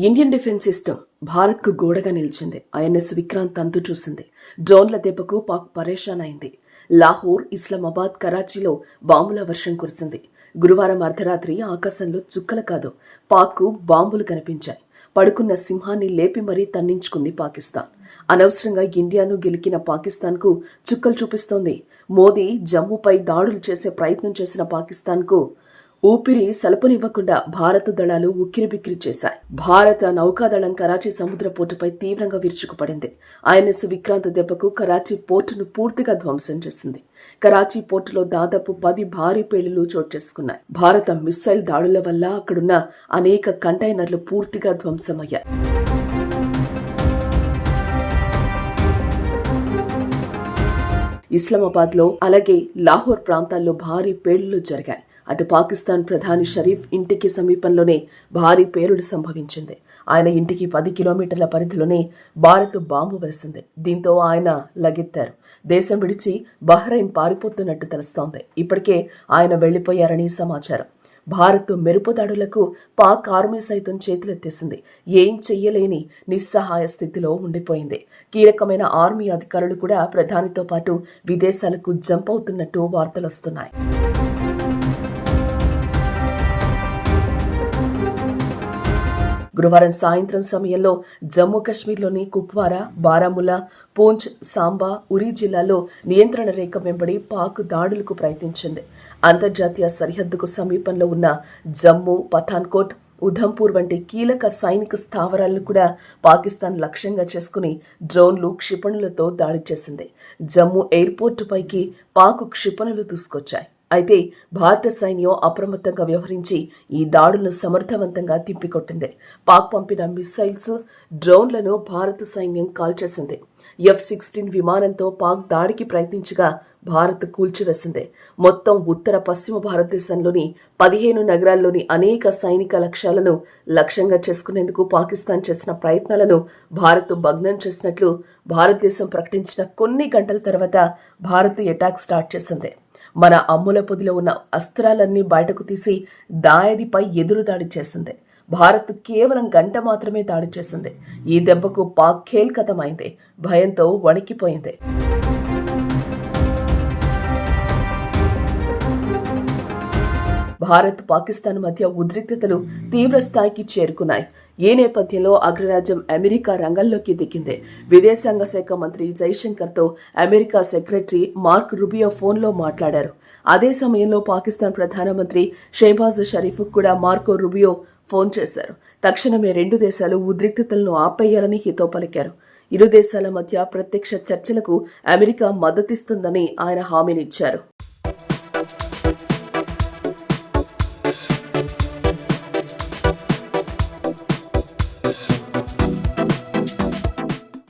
Indian defence system భారత్కు గోడగా నిలిచింది. INS Vikrant అంతు చూసింది. డ్రోన్ల దెబ్బకు పాక్ పరేషాన్ అయింది లాహోర్ ఇస్లామాబాద్ కరాచీలో బాంబుల వర్షం కురిసింది. గురువారం అర్ధరాత్రి ఆకాశంలో చుక్కలు కాదు పాక్కు బాంబులు కనిపించాయి. పడుకున్న సింహాన్ని లేపి మరీ తన్నించుకుంది పాకిస్తాన్. అనవసరంగా ఇండియాను గెలికిన పాకిస్తాన్కు చుక్కలు చూపిస్తోంది. మోదీ జమ్మూపై దాడులు చేసే ప్రయత్నం చేసిన పాకిస్తాన్కు ఊపిరి సలపనివ్వకుండా భారత దళాలు ఉక్కిరిబిక్కిరి చేశాయి. భారత నౌకాదళం కరాచీ సముద్ర పోర్టుపై తీవ్రంగా విరుచుకుపడింది. ఐఎన్ఎస్ విక్రాంత్ దెబ్బకు కరాచీ పోర్టును పూర్తిగా ధ్వంసం చేసింది. కరాచీ పోర్టులో దాదాపు పది భారీ పేలులు చోటు చేసుకున్నాయి. భారత మిస్సైల్ దాడుల వల్ల అక్కడున్న అనేక కంటైనర్లు పూర్తిగా ధ్వంసమయ్యాయి. ఇస్లామాబాద్లో అలాగే లాహోర్ ప్రాంతాల్లో భారీ పేలుళ్ళు జరిగాయి. అటు పాకిస్తాన్ ప్రధాని షరీఫ్ ఇంటికి సమీపంలోనే భారీ పేలుడు సంభవించింది. ఆయన ఇంటికి పది కిలోమీటర్ల పరిధిలోనే భారత్ బాంబు వేసింది. దీంతో ఆయన లగెత్తారు. దేశం విడిచి బహ్రైన్ పారిపోతున్నట్టు తెలుస్తోంది. ఇప్పటికే ఆయన వెళ్ళిపోయారని సమాచారం. భారత్ మెరుపుదాడులకు పాక్ ఆర్మీ సైతం చేతులెత్తేసింది. ఏం చెయ్యలేని నిస్సహాయ స్థితిలో ఉండిపోయింది. కీలకమైన ఆర్మీ అధికారులు కూడా ప్రధానితో పాటు విదేశాలకు జంప్ అవుతున్నట్టు వార్తలొస్తున్నాయి. గురువారం సాయంత్రం సమయంలో జమ్మూ కశ్మీర్లోని కుప్వారా బారాముల్లా పూంచ్ సాంబా ఉరి జిల్లాలో నియంత్రణ రేఖ వెంబడి పాక్ దాడులకు ప్రయత్నించింది. అంతర్జాతీయ సరిహద్దుకు సమీపంలో ఉన్న జమ్మూ పఠాన్కోట్ ఉధంపూర్ వంటి కీలక సైనిక స్థావరాలను కూడా పాకిస్తాన్ లక్ష్యంగా చేసుకుని డ్రోన్లు క్షిపణులతో దాడి చేసింది. జమ్మూ ఎయిర్పోర్టు పైకి పాకు క్షిపణులు దూసుకొచ్చాయి. అయితే భారత సైన్యం అప్రమత్తంగా వ్యవహరించి ఈ దాడులను సమర్థవంతంగా తిప్పికొట్టింది. పాక్ పంపిన మిస్సైల్స్ డ్రోన్లను భారత సైన్యం కాల్చేసింది. ఎఫ్ సిక్స్టీన్ విమానంతో పాక్ దాడికి ప్రయత్నించగా భారత్ కూల్చివేసింది. మొత్తం ఉత్తర పశ్చిమ భారతదేశంలోని పదిహేను నగరాల్లోని అనేక సైనిక లక్ష్యాలను లక్ష్యంగా చేసుకునేందుకు పాకిస్తాన్ చేసిన ప్రయత్నాలను భారత్ భగ్నం చేసినట్లు భారతదేశం ప్రకటించిన కొన్ని గంటల తర్వాత భారత్ అటాక్ స్టార్ట్ చేసింది. మన అమ్ముల పొదిలో ఉన్న అస్త్రాలన్నీ బయటకు తీసి దాయదిపై ఎదురుదాడి చేసింది. భారత్ కేవలం గంట మాత్రమే దాడి చేసింది. ఈ దెబ్బకు పాక్ ఖేల్కతమైంది భయంతో వణికిపోయింది. భారత్ పాకిస్తాన్ మధ్య ఉద్రిక్తతలు తీవ్ర స్థాయికి చేరుకున్నాయి. ఈ నేపథ్యంలో అగ్రరాజ్యం అమెరికా రంగంలోకి దిగింది? విదేశాంగ శాఖ మంత్రి జైశంకర్తో అమెరికా సెక్రటరీ మార్క్ రుబియో ఫోన్లో మాట్లాడారు. అదే సమయంలో పాకిస్తాన్ ప్రధానమంత్రి షేబాజ్ షరీఫ్ కూడా మార్కో రుబియో ఫోన్ చేశారు. తక్షణమే రెండు దేశాలు ఉద్రిక్తతలను ఆపేయాలని హితో పలికారు. ఇరు దేశాల మధ్య ప్రత్యక్ష చర్చలకు అమెరికా మద్దతిస్తుందని ఆయన హామీనిచ్చారు